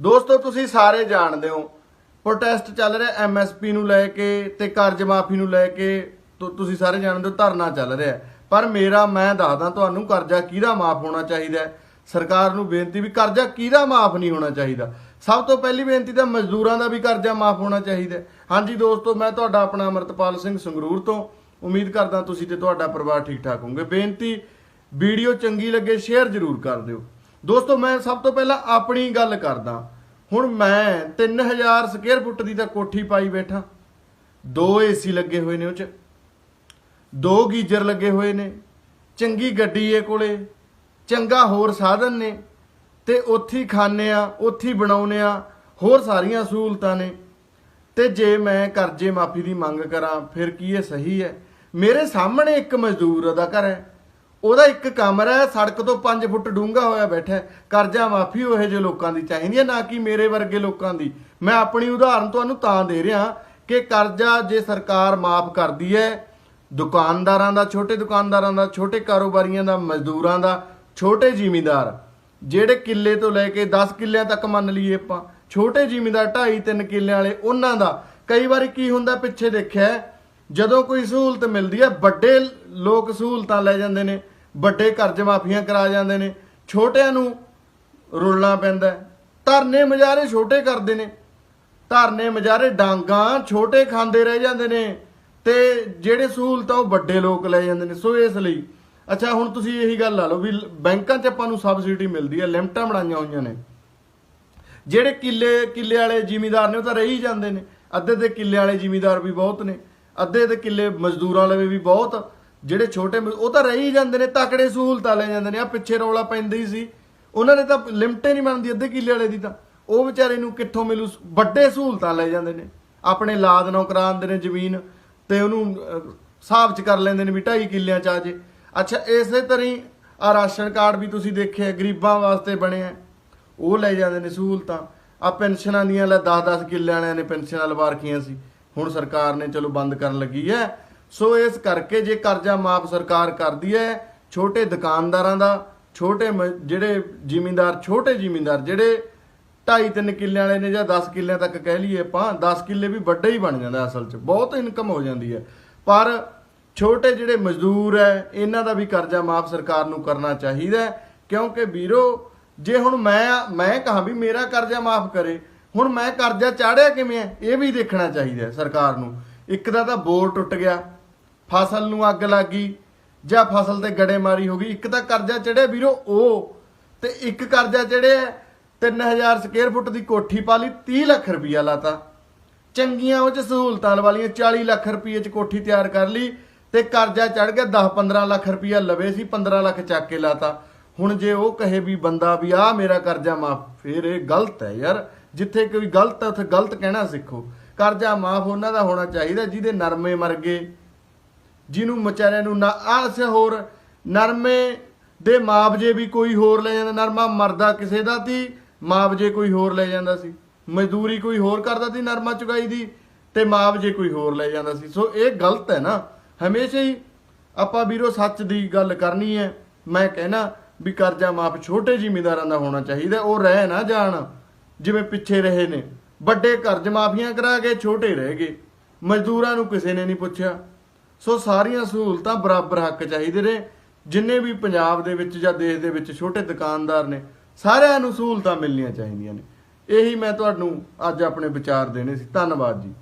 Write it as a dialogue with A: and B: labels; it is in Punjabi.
A: ਦੋਸਤੋ, ਤੁਸੀਂ ਸਾਰੇ ਜਾਣਦੇ ਹੋ ਪ੍ਰੋਟੈਸਟ ਚੱਲ ਰਿਹਾ ਐਮਐਸਪੀ ਨੂੰ ਲੈ ਕੇ ਤੇ ਕਰਜ਼ ਮਾਫੀ ਨੂੰ ਲੈ ਕੇ, ਤੁ- ਤੁਸੀਂ ਸਾਰੇ ਜਾਣਦੇ ਹੋ ਧਰਨਾ ਚੱਲ ਰਿਹਾ ਪਰ ਮੇਰਾ, ਮੈਂ ਦੱਸਦਾ ਤੁਹਾਨੂੰ, ਕਰਜ਼ਾ ਕਿਹਦਾ ਮਾਫ ਹੋਣਾ ਚਾਹੀਦਾ ਸਰਕਾਰ ਨੂੰ ਬੇਨਤੀ ਵੀ ਕਰਜ਼ਾ ਕਿਹਦਾ ਮਾਫ ਨਹੀਂ ਹੋਣਾ ਚਾਹੀਦਾ? ਸਭ ਤੋਂ ਪਹਿਲੀ ਬੇਨਤੀ ਤਾਂ ਮਜ਼ਦੂਰਾਂ ਦਾ ਵੀ ਕਰਜ਼ਾ ਮਾਫ ਹੋਣਾ ਚਾਹੀਦਾ ਹਾਂਜੀ ਦੋਸਤੋ, ਮੈਂ ਤੁਹਾਡਾ ਆਪਣਾ ਅਮਰਤਪਾਲ ਸਿੰਘ ਸੰਗਰੂਰ ਤੋਂ, ਉਮੀਦ ਕਰਦਾ ਤੁਸੀਂ ਤੇ ਤੁਹਾਡਾ ਪਰਿਵਾਰ ਠੀਕ ਠਾਕ ਹੋਵੋਗੇ। ਬੇਨਤੀ, ਵੀਡੀਓ ਚੰਗੀ ਲੱਗੇ, ਸ਼ੇਅਰ ਜ਼ਰੂਰ ਕਰ ਦਿਓ। ਦੋਸਤੋ, ਮੈਂ ਸਭ ਤੋਂ ਪਹਿਲਾਂ ਆਪਣੀ ਗੱਲ ਕਰਦਾ। ਹੁਣ ਮੈਂ 3000 ਸਕੁਅਰ ਫੁੱਟ ਦੀ ਤਾਂ ਕੋਠੀ ਪਾਈ ਬੈਠਾ। ਦੋ ਏਸੀ ਲੱਗੇ ਹੋਏ ਨੇ ਉਹ ਚ। ਦੋ ਗੀਜ਼ਰ ਲੱਗੇ ਹੋਏ ਨੇ। ਚੰਗੀ ਗੱਡੀ ਏ ਕੋਲੇ। ਚੰਗਾ ਹੋਰ ਸਾਧਨ ਨੇ। ਤੇ ਉੱਥੇ ਹੀ ਖਾਂਦੇ ਆ, ਉੱਥੇ ਹੀ ਬਣਾਉਨੇ ਆ, ਹੋਰ ਸਾਰੀਆਂ ਸਹੂਲਤਾਂ ਨੇ। ਤੇ ਜੇ ਮੈਂ ਕਰਜ਼ੇ ਮਾਫੀ ਦੀ ਮੰਗ ਕਰਾਂ, ਫਿਰ ਕੀ ਇਹ ਸਹੀ ਹੈ? ਮੇਰੇ ਸਾਹਮਣੇ ਇੱਕ ਮਜ਼ਦੂਰ ਦਾ ਘਰ ਹੈ। ਉਹਦਾ ਇੱਕ ਕਮਰਾ ਹੈ, ਸੜਕ ਤੋਂ 5 ਫੁੱਟ ਡੂੰਘਾ ਹੋਇਆ ਬੈਠਾ ਕਰਜ਼ਾ ਮਾਫੀ ਉਹ ਜਿਹੇ ਲੋਕਾਂ ਦੀ ਚਾਹੀਦੀ ਹੈ, ਨਾ ਕਿ ਮੇਰੇ ਵਰਗੇ ਲੋਕਾਂ ਦੀ। ਮੈਂ ਆਪਣੀ ਉਦਾਹਰਨ ਤੁਹਾਨੂੰ ਤਾਂ ਦੇ ਰਿਹਾ ਕਿ ਕਰਜ਼ਾ ਜੇ ਸਰਕਾਰ ਮਾਫ ਕਰਦੀ ਹੈ, ਦੁਕਾਨਦਾਰਾਂ ਦਾ, ਛੋਟੇ ਦੁਕਾਨਦਾਰਾਂ ਦਾ, ਛੋਟੇ ਕਾਰੋਬਾਰੀਆਂ ਦਾ, ਮਜ਼ਦੂਰਾਂ ਦਾ, ਛੋਟੇ ਜ਼ਿਮੀਂਦਾਰ, ਜਿਹੜੇ ਕਿੱਲੇ ਤੋਂ ਲੈ ਕੇ 10 ਕਿੱਲਿਆਂ ਤੱਕ ਮੰਨ ਲਈਏ ਆਪਾਂ, ਛੋਟੇ ਜ਼ਿਮੀਂਦਾਰ 2.5 3 ਕਿੱਲਿਆਂ ਵਾਲੇ, ਉਹਨਾਂ ਦਾ। ਕਈ ਵਾਰੀ ਕੀ ਹੁੰਦਾ ਪਿੱਛੇ ਦੇਖਿਆ, ਜਦੋਂ ਕੋਈ ਸਹੂਲਤ ਮਿਲਦੀ ਹੈ, ਵੱਡੇ ਲੋਕ ਸਹੂਲਤਾਂ ਲੈ ਜਾਂਦੇ ਨੇ। ਵੱਡੇ ਕਰਜ਼ ਮਾਫੀਆਂ ਕਰਾ ਜਾਂਦੇ ਨੇ, ਛੋਟਿਆਂ ਨੂੰ ਰੁਲਣਾ ਪੈਂਦਾ ਧਰਨੇ ਮਜਾਰੇ ਛੋਟੇ ਕਰਦੇ ਨੇ। ਧਰਨੇ ਮਜਾਰੇ ਡਾਂਗਾ ਛੋਟੇ ਖਾਂਦੇ ਰਹਿ ਜਾਂਦੇ ਨੇ ਤੇ ਜਿਹੜੇ ਸਹੂਲਤਾਂ ਉਹ ਵੱਡੇ ਲੋਕ ਲੈ ਜਾਂਦੇ ਨੇ। ਸੋ ਇਸ ਲਈ, ਅੱਛਾ, ਹੁਣ ਤੁਸੀਂ ਇਹੀ ਗੱਲ ਲਾ ਲਓ ਵੀ ਬੈਂਕਾਂ 'ਚ ਆਪਾਂ ਨੂੰ ਸਬਸਿਡੀ ਮਿਲਦੀ ਹੈ, ਲਿਮਟਾਂ ਬਣਾਈਆਂ ਹੋਈਆਂ ਨੇ। ਜਿਹੜੇ ਕਿੱਲੇ ਕਿੱਲੇ ਵਾਲੇ ਜ਼ਿਮੀਂਦਾਰ ਨੇ ਉਹ ਤਾਂ ਰਹੀ ਜਾਂਦੇ ਨੇ। ਅੱਧੇ ਦੇ ਕਿੱਲੇ ਵਾਲੇ ਜ਼ਿਮੀਂਦਾਰ ਵੀ ਬਹੁਤ ਨੇ, ਅੱਧੇ ਦੇ ਕਿੱਲੇ ਮਜ਼ਦੂਰਾਂ ਵਾਲੇ ਵੀ ਬਹੁਤ। ਜਿਹੜੇ ਛੋਟੇ ਉਹ ਤਾਂ ਰਹੀ ਜਾਂਦੇ ਨੇ, ਤਕੜੇ ਸਹੂਲਤਾਂ ਲੈ ਜਾਂਦੇ ਨੇ। ਆ ਪਿੱਛੇ ਰੌਲਾ ਪੈਂਦਾ ਹੀ ਸੀ। ਉਹਨਾਂ ਨੇ ਤਾਂ ਲਿਮਟੇ ਨਹੀਂ ਬਣਦੀ ਅੱਧੇ ਕਿੱਲੇ ਵਾਲੇ ਦੀ ਤਾਂ। ਉਹ ਵਿਚਾਰੇ ਨੂੰ ਕਿੱਥੋਂ ਮਿਲੂ? ਵੱਡੇ ਸਹੂਲਤਾਂ ਲੈ ਜਾਂਦੇ ਨੇ। ਆਪਣੇ ਲਾਦ ਨੌ ਕਰਾਉਂਦੇ ਨੇ ਜ਼ਮੀਨ ਤੇ ਉਹਨੂੰ ਹਿਸਾਬ ਚ ਕਰ ਲੈਂਦੇ ਨੇ ਵੀ 2.5 ਕਿੱਲਿਆਂ ਚ ਆ ਜੇ। ਅੱਛਾ, ਇਸੇ ਤਰ੍ਹਾਂ ਹੀ ਆ ਰਾਸ਼ਨ ਕਾਰਡ ਵੀ ਤੁਸੀਂ ਦੇਖਿਆ, ਗਰੀਬਾਂ ਵਾਸਤੇ ਬਣਿਆ ਉਹ ਲੈ ਜਾਂਦੇ ਨੇ ਸਹੂਲਤਾਂ। ਆ ਪੈਨਸ਼ਨਾਂ ਦੀਆਂ ਲੈ 10-10 ਕਿੱਲਿਆਂ ਵਾਲਿਆਂ ਨੇ ਪੈਨਸ਼ਨਾਂ ਲਵਾ ਰੱਖੀਆਂ ਸੀ। ਹੁਣ ਸਰਕਾਰ ਨੇ ਚਲੋ ਬੰਦ ਕਰਨ ਲੱਗੀ ਹੈ। ਸੋ ਇਸ ਕਰਕੇ ਜੇ ਕਰਜ਼ਾ ਮਾਫ ਸਰਕਾਰ ਕਰਦੀ ਹੈ, ਛੋਟੇ ਦੁਕਾਨਦਾਰਾਂ ਦਾ, ਛੋਟੇ ਮ- ਜਿਹੜੇ ਜ਼ਿਮੀਂਦਾਰ, ਛੋਟੇ ਜ਼ਿਮੀਂਦਾਰ, ਜਿਹੜੇ 2.5-3 ਕਿੱਲਿਆਂ ਵਾਲੇ ਨੇ ਜਾਂ 10 ਕਿੱਲਿਆਂ ਤੱਕ ਕਹਿ ਲਈਏ ਆਪਾਂ 10 ਕਿੱਲੇ ਵੀ ਵੱਡਾ ਹੀ ਬਣ ਜਾਂਦਾ ਅਸਲ 'ਚ, ਬਹੁਤ ਇਨਕਮ ਹੋ ਜਾਂਦੀ ਹੈ। ਪਰ ਛੋਟੇ ਜਿਹੜੇ ਮਜ਼ਦੂਰ ਹੈ, ਇਹਨਾਂ ਦਾ ਵੀ ਕਰਜ਼ਾ ਮਾਫ ਸਰਕਾਰ ਨੂੰ ਕਰਨਾ ਚਾਹੀਦਾ ਕਿਉਂਕਿ ਵੀਰੋ, ਜੇ ਹੁਣ ਮੈਂ ਮੈਂ ਕਹਾਂ ਵੀ ਮੇਰਾ ਕਰਜ਼ਾ ਮਾਫ ਕਰੇ, ਹੁਣ ਮੈਂ ਕਰਜ਼ਾ ਚਾੜਿਆ ਕਿਵੇਂ ਹੈ, ਇਹ ਵੀ ਦੇਖਣਾ ਚਾਹੀਦਾ ਸਰਕਾਰ ਨੂੰ। ਇੱਕ ਦਾ ਤਾਂ ਬੋਰ ਟੁੱਟ ਗਿਆ ਫਸਲ ਨੂੰ ਅੱਗ ਲੱਗੀ ਜਾਂ ਫਸਲ ਤੇ ਗੜੇਮਾਰੀ ਹੋ ਗਈ। ਇੱਕ ਤਾਂ ਕਰਜ਼ਾ ਚੜਿਆ ਵੀਰੋ, ਉਹ। ਤੇ ਇੱਕ ਕਰਜ਼ਾ ਚੜਿਆ 3000 ਸਕੁਅਰ ਫੁੱਟ ਦੀ ਕੋਠੀ ਪਾ ਲਈ 30 ਲੱਖ ਰੁਪਈਆ ਲਾਤਾ। ਚੰਗੀਆਂ ਉਹ ਚ ਸਹੂਲਤਾਂ ਵਾਲੀਆਂ 40 ਲੱਖ ਰੁਪਏ ਚ ਕੋਠੀ ਤਿਆਰ ਕਰ ਲਈ ਤੇ ਕਰਜ਼ਾ ਚੜ ਗਿਆ 10-15 ਲੱਖ ਰੁਪਈਆ ਲਵੇ ਸੀ 15 ਲੱਖ ਚੱਕ ਕੇ ਲਾਤਾ। ਹੁਣ ਜੇ ਉਹ ਕਹੇ ਵੀ ਬੰਦਾ ਵੀ ਆ ਮੇਰਾ ਕਰਜ਼ਾ ਮਾਫ, ਫਿਰ ਇਹ ਗਲਤ ਹੈ ਯਾਰ। ਜਿੱਥੇ ਕੋਈ ਗਲਤ ਹੈ, ਉੱਥੇ ਗਲਤ ਕਹਿਣਾ ਸਿੱਖੋ। ਕਰਜ਼ਾ ਮਾਫ ਉਹਨਾਂ ਦਾ ਹੋਣਾ ਚਾਹੀਦਾ, ਜਿਹਦੇ ਨਰਮੇ ਮਰ ਗਏ। ਜਿਹਨੂੰ ਵਿਚਾਰਿਆਂ ਨੂੰ ਨਾ ਆਸ ਹੋਰ, ਨਰਮੇ ਦੇ ਮੁਆਵਜ਼ੇ ਵੀ ਕੋਈ ਹੋਰ ਲੈ ਜਾਂਦਾ, ਨਰਮਾ ਮਰਦਾ ਕਿਸੇ ਦਾ ਤੀ ਮੁਆਵਜ਼ੇ ਕੋਈ ਹੋਰ ਲੈ ਜਾਂਦਾ ਸੀ। ਮਜ਼ਦੂਰੀ ਕੋਈ ਹੋਰ ਕਰਦਾ ਸੀ, ਨਰਮਾ ਚੁਗਾਈ ਦੀ, ਤੇ ਮੁਆਵਜ਼ੇ ਕੋਈ ਹੋਰ ਲੈ ਜਾਂਦਾ ਸੀ। ਸੋ ਇਹ ਗਲਤ ਹੈ ਨਾ। ਹਮੇਸ਼ਾ ਹੀ ਆਪਾਂ ਵੀਰੋ ਸੱਚ ਦੀ ਗੱਲ ਕਰਨੀ ਹੈ। ਮੈਂ ਕਹਿਣਾ ਵੀ ਕਰਜ਼ਾ ਮਾਫ ਛੋਟੇ ਜ਼ਿਮੀਂਦਾਰਾਂ ਦਾ ਹੋਣਾ ਚਾਹੀਦਾ, ਉਹ ਰਹਿ ਨਾ ਜਾਣ। ਜਿਵੇਂ ਪਿੱਛੇ ਰਹੇ ਨੇ। ਵੱਡੇ ਕਰਜ਼ ਮਾਫੀਆਂ ਕਰਾ ਕੇ ਛੋਟੇ ਰਹਿ ਗਏ। ਮਜ਼ਦੂਰਾਂ ਨੂੰ ਕਿਸੇ ਨੇ ਨਹੀਂ ਪੁੱਛਿਆ। ਸੋ ਸਾਰੀਆਂ ਸਹੂਲਤਾਂ ਬਰਾਬਰ ਹੱਕ ਚਾਹੀਦੇ ਨੇ। ਜਿੰਨੇ ਵੀ ਪੰਜਾਬ ਦੇ ਵਿੱਚ ਜਾਂ ਦੇਸ਼ ਦੇ ਵਿੱਚ ਛੋਟੇ ਦੁਕਾਨਦਾਰ ਨੇ, ਸਾਰਿਆਂ ਨੂੰ ਸਹੂਲਤਾਂ ਮਿਲਣੀਆਂ ਚਾਹੀਦੀਆਂ ਨੇ। ਇਹੀ ਮੈਂ ਤੁਹਾਨੂੰ ਅੱਜ ਆਪਣੇ ਵਿਚਾਰ ਦੇਣੇ ਸੀ। ਧੰਨਵਾਦ ਜੀ।